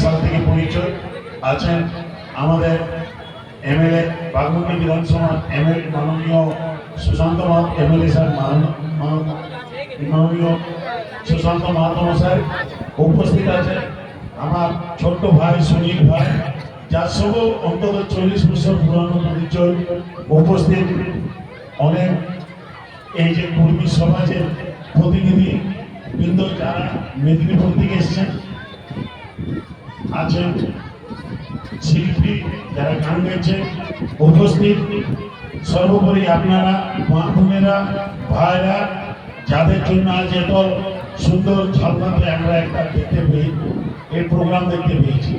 সাল থেকে পরিচয় আছেন আমাদের এমএলএ বাগমুন্ডি বিধানসভা এমএলএ মাননীয় সুশান্ত মাহাত এমএলএ স্যার মান- মান- মাননীয় সুশান্ত মাহাতো মশাই উপস্থিত আছে আমার ছোট্ট ভাই সুনীল ভাই, যার সঙ্গে অন্তত চল্লিশ বছর পুরানো পরিচয় উপস্থিত। অনেক এই যে কর্মী সমাজের প্রতিনিধি বৃন্দ যারা মেদিনীপুর থেকে এসছেন আছেন শিল্পী যারা গান গেছে উপস্থিত সর্বোপরি আপনারা বোনেরা ভাইরা যাদের জন্য আজ এত সুন্দর ঝালনাতে আমরা একটা দেখতে পেয়ে এই প্রোগ্রাম দেখতে পেয়েছি।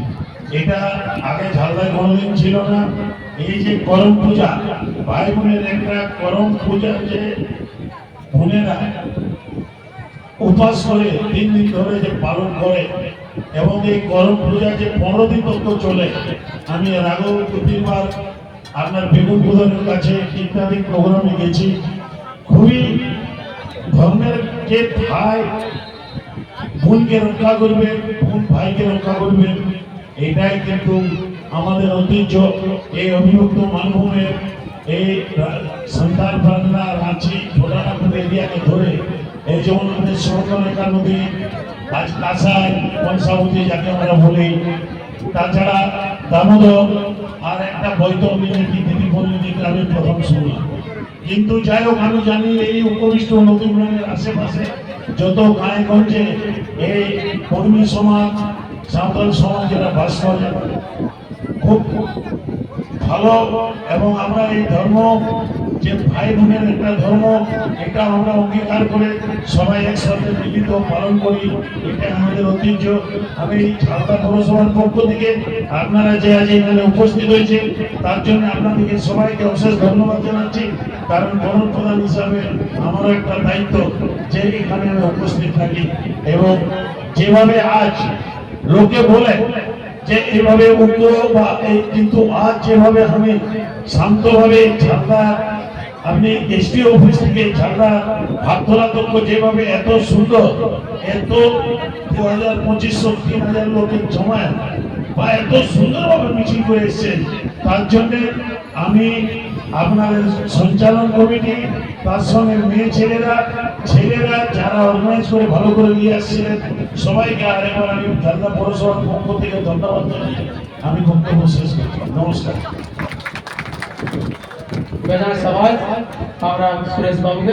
এটা আগে ঝালদায় কোনোদিন ছিল না। এই যে করম পূজা, ভাই বোনের একটা করম পূজা যে বোনেরা উপাস করে তিন দিন ধরে যে পালন করে এবং এই করম পূজা যে পনেরো দিন তক চলে, আমি দু তিনবার আপনার বেগুন প্রধানের কাছে ইত্যাদি প্রোগ্রামে গেছি খুবই ধর্মের যে ভাই, বোনকে রক্ষা করবে, বোন ভাইকে রক্ষা করবে এটাই কিন্তু আমাদের ঐতিহ্য। এই অভিযুক্ত মানভূমের এই সন্তান প্রাণনা রাঁচি এরিয়াকে ধরে এই যেমন আমাদের সরকারেখা নদী, আজ কাঁসাই কনসাবতী যাকে আমরা বলি, তাছাড়া দামোদর আর একটা বৈতরণী নদী দিদিপল্লী গ্রামে প্রথম শুনলাম কিন্তু যাই হোক, আমি জানি এই উপবিষ্ট নদীগুলোর আশেপাশে যত গায়ে গঞ্জে এই কর্মী সমাজ, সাঁওতাল সমাজ যারা বাস করে, খুব ভালো এবং আমরা এই ধর্ম যে ভাই বোনের একটা ধর্ম, এটা আমরা অঙ্গীকার করে সবাই একসাথে মিলিত পালন করি, এটা আমাদের ঐতিহ্য। আমি ঝালদা পৌরসভার পক্ষ থেকে আপনারা যে আজ এখানে উপস্থিত হয়েছে, তার জন্য আপনাদেরকে সবাইকে অশেষ ধন্যবাদ জানাচ্ছি। কারণ বরণ প্রধান হিসাবে আমারও একটা দায়িত্ব যে এখানে আমি উপস্থিত থাকি। এবং যেভাবে আজ লোকে বলে যে এইভাবে উগ্র বা কিন্তু আজ যেভাবে আমি শান্তভাবে ঝালদা আপনি এসপি অফিস থেকে ঝালদা ভাতলা তক্ষ যেভাবে এত সুন্দর, এত দু হাজার পঁচিশশো তিন হাজার লোকের জমায় বা এত সুন্দরভাবে মিছিল করে এসছেন, তার জন্য আমি আপনাদের সঞ্চালন কমিটি, তার সঙ্গে মেয়ে ছেলেরা ছেলেরা যারা অর্গানাইজ করে ভালো করে নিয়ে আসছিলেন, সবাইকে আরেকবার আমি ঝালদা পৌরসভার পক্ষ থেকে ধন্যবাদ জানাই। আমি বক্তব্য শেষ করছি। নমস্কার। বেজার সবাই আমরা সুরেশ বাবুকে